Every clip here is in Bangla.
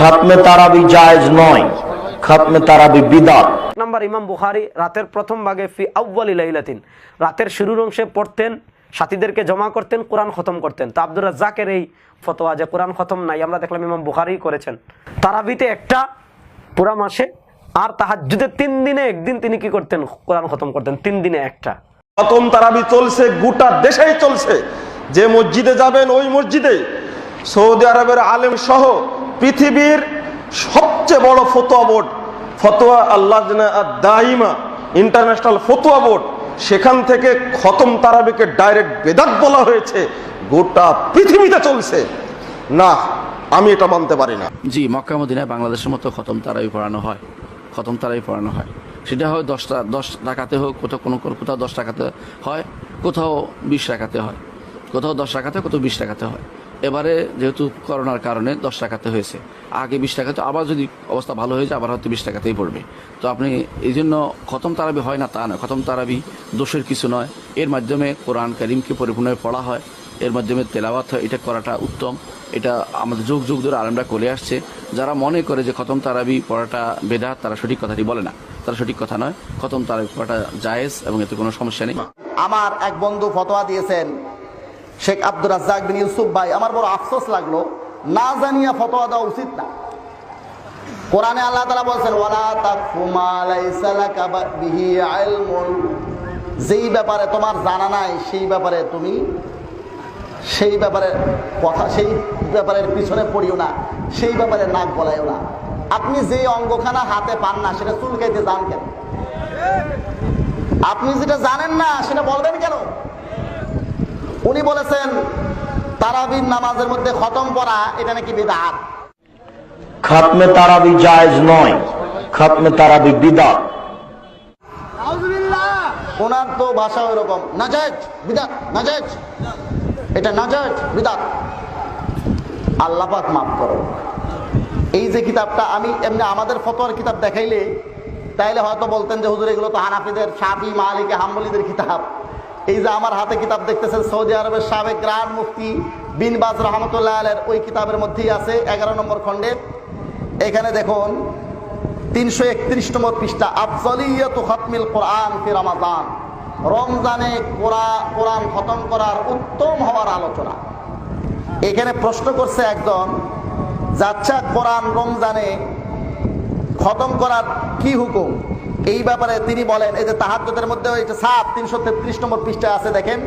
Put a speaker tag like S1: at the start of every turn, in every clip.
S1: খতমে তারাবি জায়েজ নয় খতমে তারাবি বিদাত।
S2: নাম্বার ইমাম বুখারি রাতের প্রথম ভাগে ফি আউ্বালি লাইলাতিন। রাতের শুরুর অংশে পড়তেন সাথীদেরকে জমা করতেন কোরআন খতম করতেন। তা আব্দুর রাজ্জাকের এই ফতোয়া যে কোরআন খতম নাই আমরা দেখলাম ইমাম বুখারি করেছেন। তারাবিতে একটা পুরা মাসে আর তাহাজ্জুদে তিন দিনে একদিন তিনি কি করতেন? কোরআন খতম করতেন তিন দিনে একটা।
S3: খতম তারাবি চলছে গোটা দেশেই চলছে। যে মসজিদে যাবেন ওই মসজিদে সৌদি আরবের আলেম সহ পৃথিবীর সবচেয়ে বড় ফতোয়া বোর্ড, ফতোয়া আল্লাহ দাইমা ইন্টারন্যাশনাল ফতোয়া বোর্ড, সেখান থেকে খতম তারাবিকে ডাইরেক্ট বেদাত বলা হয়েছে। গোটা পৃথিবীতে চলছে। না, আমি এটা মানতে পারি না।
S4: জি, মক্কা, মদিনায় বাংলাদেশের মতো খতম তারাবি পড়ানো হয়। খতম তারাই পড়ানো হয়। সেটা হয় দশটা, দশ টাকাতে হোক, কোথাও কোনো- কোথাও দশ টাকাতে হয়, কোথাও বিশ টাকাতে হয়। কোথাও দশ টাকাতে কোথাও বিশ টাকাতে হয়। এবারে যেহেতু করোনার কারণে দশ টাকাতে হয়েছে। আগে বিশ টাকাতে আবার যদি অবস্থা ভালো হয়ে যায়, আবার হয়তো বিশ টাকাতেই পড়বে। তো আপনি এই জন্য খতম তারাবি হয় না তা নয়। খতম তারাবি দোষের কিছু নয়। এর মাধ্যমে কোরআন করিমকে পরিপূর্ণভাবে পড়া হয়। এর মাধ্যমে তেলাওয়াত হয়। এটা করাটা উত্তম। এটা আমাদের যুগ যুগ ধরে আলমরা করে আসছে। যারা মনে করে যে খতম তারাবি পড়াটা বেদা তারা সঠিক কথাটি বলে না। তারা সঠিক কথা নয়। খতম তারাবি পড়াটা জায়েজ এবং এতে কোনো সমস্যা নেই।
S5: আমার এক বন্ধু ফতোয়া দিয়েছেন শেখ আব্দুর রাজ্জাক বিন ইউসুফ ভাই, আমার বড় আফসোস লাগল। না জানিয়া ফতোয়া দেওয়া উচিত না। কোরআনে আল্লাহ তাআলা বলছেন যেই ব্যাপারে তোমার জানা নাই, সেই ব্যাপারে তুমি সেই ব্যাপারে কথা, সেই ব্যাপারের পিছনে পড়িও না, সেই ব্যাপারে নাক বলাইও না। আপনি যে অঙ্গখানা হাতে পান না, সেটা চুলকাইতে যান কেন? আপনি যেটা জানেন না, সেটা বলবেন কেন? উনি বলেছেন তারাবির নামাজের মধ্যে খতম পড়া এটা নাকি বিদাত?
S1: খতমে তারাবি জায়েজ নয় খতমে তারাবি বিদাত।
S5: ওনার তো ভাষা ওইরকম নাজাজ বিদাত নাজাজ এটা নাজাজ বিদাত। আল্লাপাক মাফ করো। এই যে কিতাবটা আমি এমনি আমাদের ফতোয়ার কিতাব দেখাইলে তাইলে হয়তো বলতেন যে হুজুর এগুলো তো হানাফিদের সাফি মালিকে হাম্বলিদের কিতাব। এই যে আমার হাতে কিতাব দেখতেছেন, সৌদি আরবের সাবেক গ্রান্ড মুফতি বিন বাজ রহমতুল্লাহ আলের ওই কিতাবের মধ্যেই আছে এগারো নম্বর খণ্ডে। এখানে দেখুন, তিনশো একত্রিশ নম্বর পৃষ্ঠা, আফজলিয়ত কোরআন ফি রমজানে। কোরআ- কোরআন খতম করার উত্তম হওয়ার আলোচনা। এখানে প্রশ্ন করছে একজন যাচ্ছা কোরআন রমজানে খতম করার কি হুকুম? এই ব্যাপারে তিনি বলেন, এই যে তাহাজ্জুদের মধ্যে ওই যে সাত তিনশো তেত্রিশ নম্বর পৃষ্ঠা আছে, দেখেন,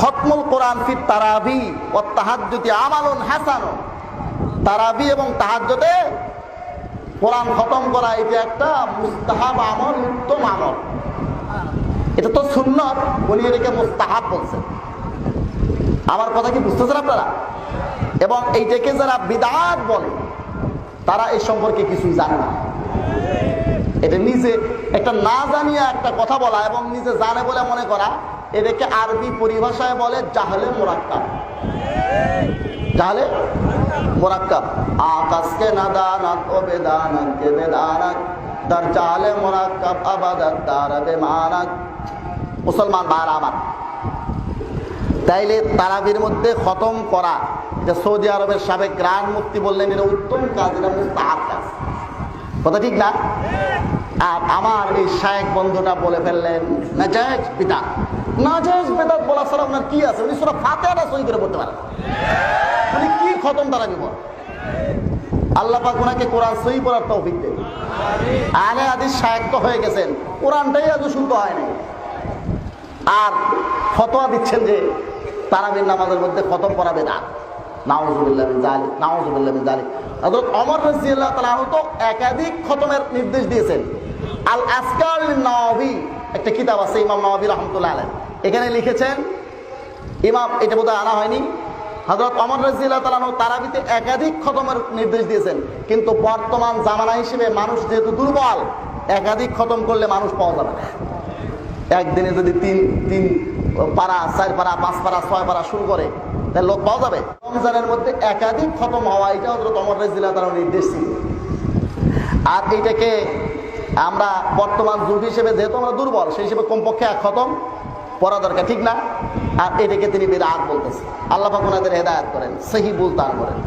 S5: খতমুল কোরআন ফি তারাবি ও তাহাজ্জুদি আমালুন হাসানুন তারাবি এবং তাহাজ্জুদে কোরআন খতম করা এটা একটা মুস্তাহাব আমল, উত্তম আমল। এটা তো সুন্নত উনি এটাকে মুস্তাহাব বলছেন আমার কথা কি বুঝতেছেন আপনারা? এবং এইটাকে যারা বিদাত বলে, তারা এই সম্পর্কে কিছুই জানে না। এটা নিজে একটা না জানিয়া একটা কথা বলা এবং নিজে জানে বলে মনে করা এটাকে আরবি পরিভাষায় বলে জাহলে মোরাক্কাব। জাহলে আকাশকে না দানাত জাহলে আবাদাত মুসলমান আমার, তাইলে তারাবির মধ্যে খতম করা, এটা সৌদি আরবের সাবেক গ্রান্ড মুক্তি বললেন, এটা উত্তম কাজ, এটা মুস্তাহাব কাজ। কথা ঠিক না? আর আমার এই শায়েক বন্ধুটা বলে ফেললেন, নাজায়েজ পিতা। নাজায়েজ বেদাত বলা ছাড়া আপনার কি আছে? উনি সুরা ফাতেহাটা সই করে পড়তে পারেন। উনি কি খতম তারাবি বল আল্লাহ পাক ওনাকে কোরআন সই পড়ার তৌফিক দেন। আলে আদিস শায়েক তো হয়ে গেছেন। কোরআনটাই আজও শুনতে হয় নাই। আর ফতোয়া দিচ্ছেন যে তারাবির নামাজের মধ্যে খতম পড়াবে না তো একাধিক খতমের নির্দেশ দিয়েছেন। আল একটা কিতাব এখানে লিখেছেন, ইমাম, এটা বোধহয় আনা হয়নি, হযরত ওমর রাদিয়াল্লাহু তাআলা তারাবিতে একাধিক খতমের নির্দেশ দিয়েছেন। কিন্তু বর্তমান জামানা হিসেবে মানুষ যেহেতু দুর্বল, একাধিক খতম করলে মানুষ পাওয়া যাবে একদিনে যদি তিন তিন পারা চার পারা পাঁচ পারা ছয় পারা শুরু করে, তাহলে লোক পাওয়া যাবে? রমজানের মধ্যে একাধিক খতম হওয়া, এটা হজরত অমর রাজিল্লাহ তার নির্দেশ ছিল। আর এইটাকে আমরা বর্তমান যুগ হিসেবে, যেহেতু আমরা দুর্বল, সেই হিসেবে কমপক্ষে এক খতম পড়া দরকার, ঠিক না? আর এটাকে তিনি বিরাট বলতেছে। আল্লাহ পাক ওনাদের হেদায়াত করেন সেই বুল দান করেন।